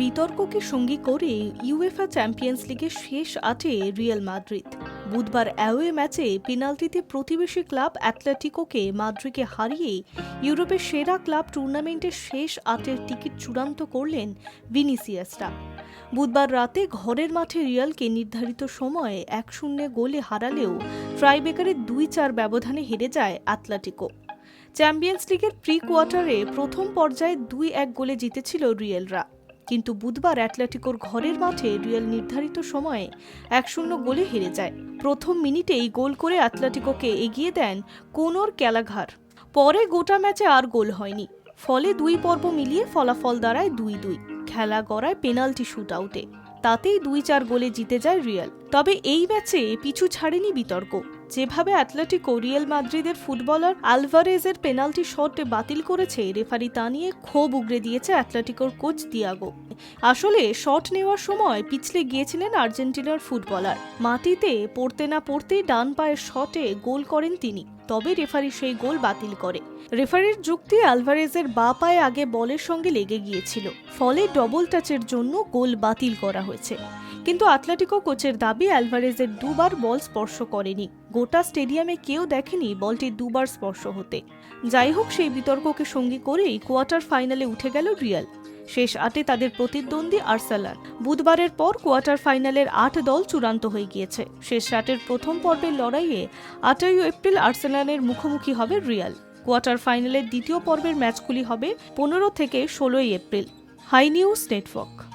বিতর্ককে সঙ্গী করে UEFA champions লিগের শেষ আটে রিয়াল মাদ্রিদ বুধবার অ্যাওয়ে ম্যাচে পেনাল্টিতে প্রতিবেশী ক্লাব অ্যাটলেটিকোকে মাদ্রিকে হারিয়ে ইউরোপের সেরা ক্লাব টুর্নামেন্টের শেষ আটের টিকিট চূড়ান্ত করলেন ভিনিসিয়াসরা বুধবার রাতে ঘরের মাঠে রিয়ালকে নির্ধারিত সময়ে এক শূন্যে গোলে হারালেও ট্রাইবেকারের দুই চার ব্যবধানে হেরে যায় অ্যাটলেটিকো চ্যাম্পিয়ন্স লিগের প্রি কোয়ার্টারে প্রথম পর্যায়ে দুই এক গোলে জিতেছিল রিয়েলরা কিন্তু বুধবার অ্যাটলেটিকোর ঘরের মাঠে রিয়াল নির্ধারিত সময়ে এক শূন্য গোলে হেরে যায়। প্রথম মিনিটেই গোল করে অ্যাটলেটিকোকে এগিয়ে দেন কোনোর ক্যালাঘার। পরে গোটা ম্যাচে আর গোল হয়নি। ফলে দুই পর্ব মিলিয়ে ফলাফল দাঁড়ায় দুই দুই। খেলা গড়ায় পেনাল্টি শুট আউটে। তাতেই দুই চার গোলে জিতে যায় রিয়াল। তবে এই ম্যাচে পিছু ছাড়েনি বিতর্ক। যেভাবে অ্যাটলেটিকো রিয়াল মাদ্রিদের ফুটবলার আলভারেজের পেনাল্টি শট বাতিল করেছে, রেফারি তা নিয়ে ক্ষোভ উগরে দিয়েছে অ্যাটলেটিকোর কোচ দিয়াগো। আসলে শট নেওয়ার সময় পিছলে গিয়েছিলেন আর্জেন্টিনার ফুটবলার। মাটিতে পড়তে না পড়তেই ডান পায়ের শটে গোল করেন তিনি, তবে রেফারি সেই গোল বাতিল করে। রেফারির যুক্তি আলভারেজের বা পায়ে আগে বলের সঙ্গে লেগে গিয়েছিল, ফলে ডবল টাচের জন্য গোল বাতিল করা হয়েছে। কিন্তু আটলাটিকো কোচের দাবি অ্যালভারেজের দুবার বল স্পর্শ করেনি। গোটা স্টেডিয়ামে কেউ দেখেনি বলটি দুবার স্পর্শ হতে। যাই হোক, সেই বিতর্ককে সঙ্গী করেই কোয়ার্টার ফাইনালে উঠে গেল রিয়াল। শেষ আটে তাদের প্রতিদ্বন্দ্বী আর্সেলান। বুধবারের পর কোয়ার্টার ফাইনালের আট দল চূড়ান্ত হয়ে গিয়েছে। শেষ আটের প্রথম পর্বের লড়াইয়ে আটই এপ্রিল আর্সেলানের মুখোমুখি হবে রিয়াল। কোয়ার্টার ফাইনালের দ্বিতীয় পর্বের ম্যাচগুলি হবে পনেরো থেকে ষোলোই এপ্রিল। High news network.